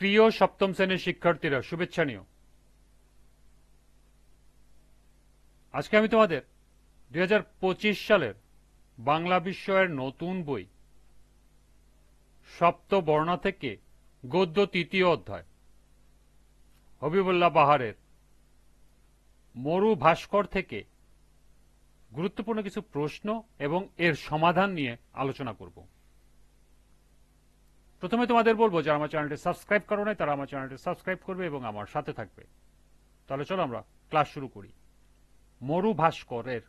প্রিয় সপ্তম শ্রেণির শিক্ষার্থীরা, শুভেচ্ছা নিও। আজকে আমি তোমাদের দু হাজার পঁচিশ সালের বাংলা বিষয়ের নতুন বই সপ্ত বর্ণা থেকে গদ্য তৃতীয় অধ্যায়, হবিবুল্লাহ বাহারের মরু ভাস্কর থেকে গুরুত্বপূর্ণ কিছু প্রশ্ন এবং এর সমাধান নিয়ে আলোচনা করব। প্রথমে তোমাদের বলব, যারা আমার চ্যানেলটি সাবস্ক্রাইব করো নাই, তারা আমার চ্যানেলটি সাবস্ক্রাইব করবে এবং আমার সাথে থাকবে। তাহলে চলো আমরা ক্লাস শুরু করি। মরু ভাস্করের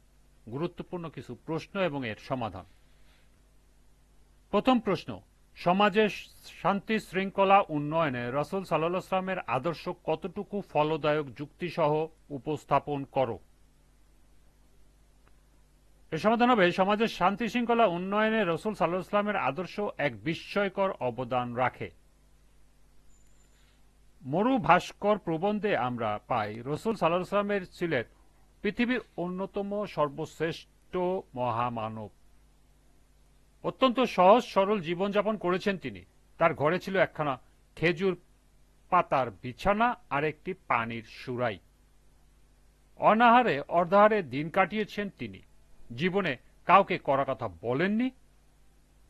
গুরুত্বপূর্ণ কিছু প্রশ্ন এবং এর সমাধান। প্রথম প্রশ্ন, সমাজে শান্তি, শৃঙ্খলা, উন্নয়নে রসুল সাল্লামের আদর্শ কতটুকু ফলদায়ক, যুক্তিসহ উপস্থাপন করো? এর সমাধান হবে সমাজের শান্তি শৃঙ্খলা উন্নয়নে রসুল সাল্লাহ ইসলামের আদর্শ এক বিস্ময়কর অবদান রাখে। মরু ভাস্কর প্রবন্ধে আমরা পাই, রসুল সাল্লাহ ইসলামের ছিলেন পৃথিবীর অন্যতম সর্বশ্রেষ্ঠ মহামানব। অত্যন্ত সহজ সরল জীবনযাপন করেছেন তিনি। তার ঘরে ছিল একখানা খেজুর পাতার বিছানা আর একটি পানির সুরাই। অনাহারে অর্ধাহারে দিন কাটিয়েছেন তিনি। জীবনে কাউকে করা কথা বলেননি।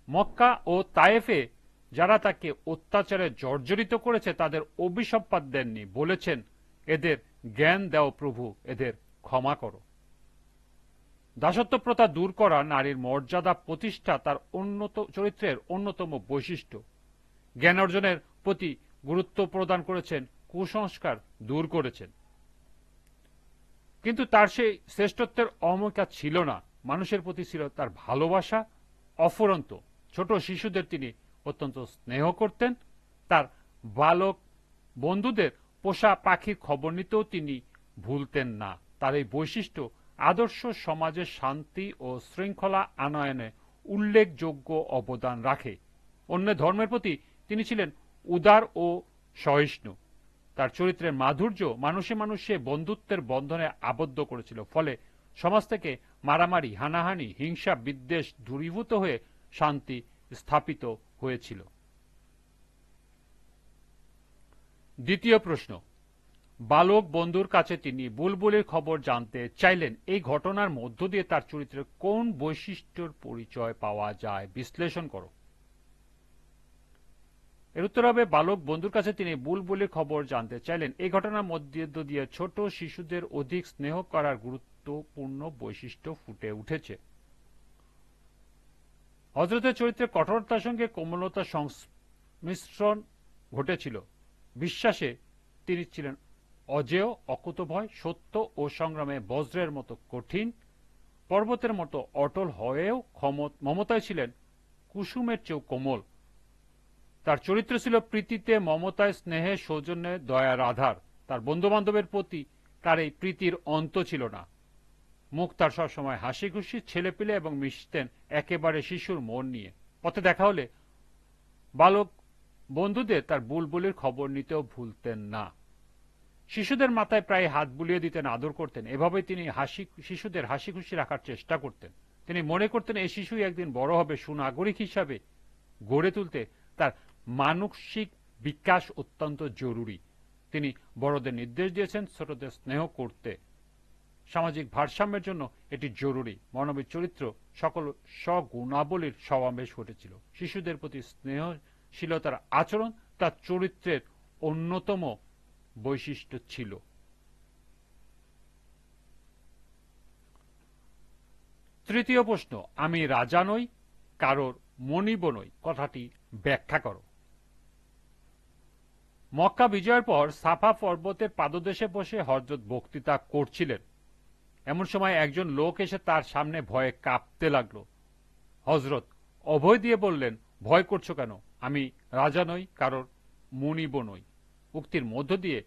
মক্কা ও তায়েফে যারা তাকে অত্যাচারে জর্জরিত করেছে, তাদের অভিসম্পাদ দেননি। বলেছেন, এদের জ্ঞান দেও প্রভু, এদের ক্ষমা করো। দাসত্ব প্রথা দূর করা নারীর মর্যাদা প্রতিষ্ঠা তার উন্নত চরিত্রের অন্যতম বৈশিষ্ট্য। জ্ঞান অর্জনের প্রতি গুরুত্ব প্রদান করেছেন, কুসংস্কার দূর করেছেন। কিন্তু তার সেই শ্রেষ্ঠত্বের অহমিকা ছিল না। মানুষের প্রতি ছিল তার ভালোবাসা অফুরন্ত। ছোট শিশুদের তিনি অত্যন্ত স্নেহ করতেন। তার বালক বন্ধুদের পোষা পাখির খবর নিতেও তিনি ভুলতেন না। তার এই বৈশিষ্ট্য আদর্শ সমাজের শান্তি ও শৃঙ্খলা আনয়নে উল্লেখযোগ্য অবদান রাখে। অন্য ধর্মের প্রতি তিনি ছিলেন উদার ও সহিষ্ণু। তার চরিত্রের মাধুর্য মানুষে মানুষে বন্ধুত্বের বন্ধনে আবদ্ধ করেছিল। ফলে সমাজ থেকে মারামারি, হানাহানি, হিংসা, বিদ্বেষ দূরীভূত হয়ে শান্তি স্থাপিত হয়েছিল। দ্বিতীয় প্রশ্ন। বালক বন্ধুর কাছে তিনি বুলবুলের খবর জানতে চাইলেন। এই ঘটনার মধ্য দিয়ে তার চরিত্রে কোন বৈশিষ্ট্যর পরিচয় পাওয়া যায়? বিশ্লেষণ করো। এর উত্তর হবে, বালক বন্ধুর কাছে তিনি বুলবুলের খবর জানতে চাইলেন। এই ঘটনার মধ্য দিয়ে ছোট শিশুদের অধিক স্নেহ করার গুরুত্বপূর্ণ বৈশিষ্ট্য ফুটে উঠেছে। হজরতের চরিত্রের কঠোরতার সঙ্গে কোমলতার সংমিশ্রণ ঘটেছিল। বিশ্বাসে তিনি ছিলেন অজেয়, অকুতভয়, সত্য ও সংগ্রামে বজ্রের মতো কঠিন, পর্বতের মতো অটল হয়েও মমতায় ছিলেন কুসুমের চেয়েও কোমল। তার চরিত্র ছিল প্রীতিতে, মমতায়, স্নেহে, সৌজন্যে, দয়ার আধার। তার বন্ধু বান্ধবের প্রতি তার এই প্রীতির অন্ত ছিল না। মুখ তার সবসময় হাসি খুশি ছেলে পেলে এবং মিশতেন একেবারে শিশুর মন নিয়ে। পথে দেখা হলে বালক বন্ধুদের তার বুলবুলির খবর নিতেও ভুলতেন না। শিশুদের মাথায় প্রায় হাত বুলিয়ে দিতেন, আদর করতেন। এভাবে তিনি হাসি, শিশুদের হাসি খুশি রাখার চেষ্টা করতেন। তিনি মনে করতেন এই শিশুই একদিন বড় হবে, সুনাগরিক হিসাবে গড়ে তুলতে তার মানসিক বিকাশ অত্যন্ত জরুরি। তিনি বড়দের নির্দেশ দিয়েছেন, ছোটদের স্নেহ করতে। সামাজিক ভারসাম্যের জন্য এটি জরুরি। মানবীর চরিত্র সকল স্বগুণাবলীর সমাবেশ ঘটেছিল। শিশুদের প্রতি স্নেহশীলতার আচরণ তার চরিত্রের অন্যতম বৈশিষ্ট্য ছিল। তৃতীয় প্রশ্ন, আমি রাজা নই, কারোর মনিব নই। কথাটি ব্যাখ্যা করো। মক্কা বিজয়ের পর সাফা পর্বতের পাদদেশে বসে হজরত বক্তৃতা করছিলেন। এমন সময় একজন লোক এসে তার সামনে ভয়ে কাঁপতে লাগল। হজরত অভয় দিয়ে বললেন, ভয় করছ কেন? আমি রাজা নই, কারোর মুনিব নই। উক্তির মধ্য দিয়ে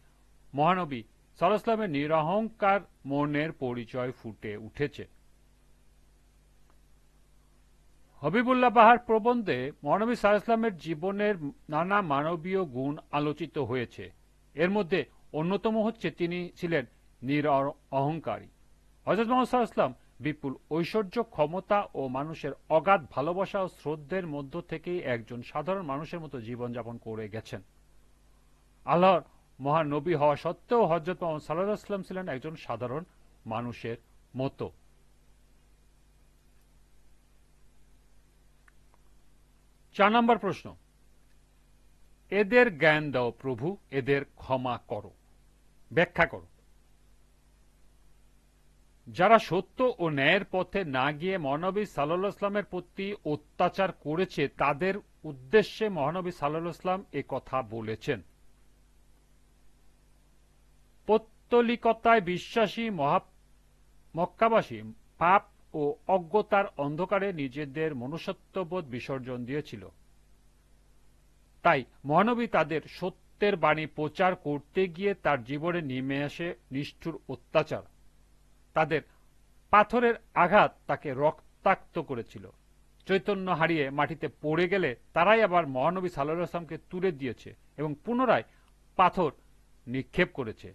মহানবী সালামের নিরহংকার মনের পরিচয় ফুটে উঠেছে। হবিবুল্লাহ বাহার প্রবন্ধে মহানবী সাল্লামের জীবনের নানা মানবীয় গুণ আলোচিত হয়েছে। এর মধ্যে অন্যতম হচ্ছে তিনি ছিলেন নির অহংকারী হজরত মোহাম্মদ বিপুল ঐশ্বর্য, ক্ষমতা ও মানুষের অগাধ ভালোবাসা ও শ্রদ্ধের মধ্য থেকেই একজন সাধারণ মানুষের মতো জীবনযাপন করে গেছেন। আল্লাহর মহানবী হওয়া সত্ত্বেও হজরত মোহাম্মদ সাল্লাহ ছিলেন একজন সাধারণ মানুষের মতো। চার নম্বর প্রশ্ন, এদের জ্ঞান দাও প্রভু, এদের ক্ষমা করো। ব্যাখ্যা করো। যারা সত্য ও ন্যায়ের পথে না গিয়ে মহানবী সাল্লাহ ইসলামের প্রতি অত্যাচার করেছে, তাদের উদ্দেশ্যে মহানবী সাল্লাহ ইসলাম এ কথা বলেছেন। পৌত্তলিকতায় বিশ্বাসী মক্কাবাসী পাপ ও অজ্ঞতার অন্ধকারে নিজেদের মনুষ্যত্ববোধ বিসর্জন দিয়েছিল। তাই মহানবী তাদের সত্যের বাণী প্রচার করতে গিয়ে তার জীবনে নেমে আসে নিষ্ঠুর অত্যাচার। তাদের পাথরের আঘাত তাকে রক্তাক্ত করেছিল। চৈতন্য হারিয়ে মাটিতে পড়ে গেলে তারাই আবার মহানবী সাল্লাহ আসলামকে তুলে দিয়েছে এবং পুনরায় পাথর নিক্ষেপ করেছে।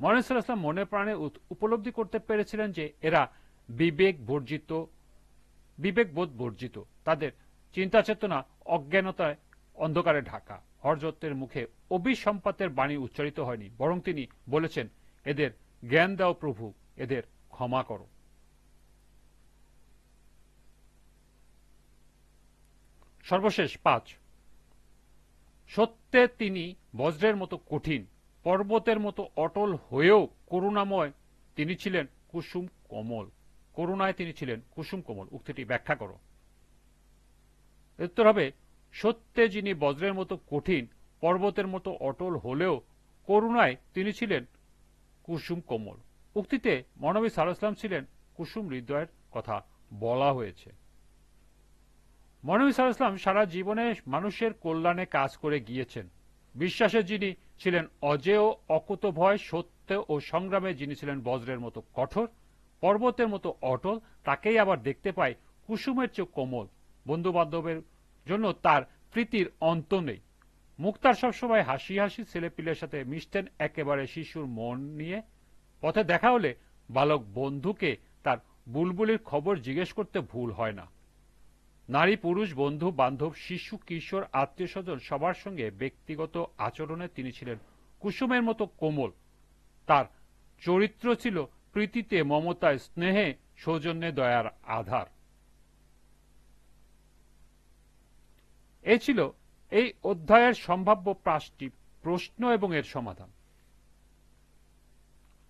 মহানবী আসলাম মনে প্রাণে উপলব্ধি করতে পেরেছিলেন যে এরা বিবেক বর্জিত বিবেকবোধ বর্জিত। তাদের চিন্তা চেতনা অজ্ঞানতায় অন্ধকারে ঢাকা। হরজতের মুখে অভিসম্পাতের বাণী উচ্চারিত হয়নি, বরং তিনি বলেছেন, এদের জ্ঞান দাও প্রভু, এদের ক্ষমা করো। সর্বশেষ পাঁচ। সত্যে তিনি বজ্রের মতো কঠিন, পর্বতের মতো অটল হয়েও করুণাময় তিনি ছিলেন কুসুম কমল। করুণায় তিনি ছিলেন কুসুম কমল। উক্তিটি ব্যাখ্যা করো। উত্তর হবে, সত্যে যিনি বজ্রের মতো কঠিন, পর্বতের মতো অটল হলেও করুণায় তিনি ছিলেন কুসুম কোমল। উক্তিতে মহানবী সাল্লাম ছিলেন কুসুম হৃদয়ের কথা বলা হয়েছে। মহানবী সাল্লাম সারা জীবনে মানুষের কল্যাণে কাজ করে গিয়েছেন। বিশ্বাসে যিনি ছিলেন অজেয় অকুত ভয়, সত্য ও সংগ্রামে যিনি ছিলেন বজ্রের মতো কঠোর, পর্বতের মতো অটল, তাকেই আবার দেখতে পাই কুসুমের চেয়ে কোমল। বন্ধু বান্ধবের জন্য তার প্রীতির অন্ত নেই। মুক্তার সবসময় হাসি হাসি ছেলেপিলের সাথে মিশতেন একেবারে শিশুর মন নিয়ে। পথে দেখা হলে বালক বন্ধুকে তার বুলবুলির খবর জিজ্ঞেস করতে ভুল হয় না। নারী, পুরুষ, বন্ধু, বান্ধব, শিশু, কিশোর, আত্মীয় স্বজন সবার সঙ্গে ব্যক্তিগত আচরণে তিনি ছিলেন কুসুমের মতো কোমল। তার চরিত্র ছিল প্রীতিতে, মমতায়, স্নেহে, সৌজন্যে, দয়ার আধার। এ ছিল এই অধ্যায়ের সম্ভাব্য পাঁচটি প্রশ্ন এবং এর সমাধান।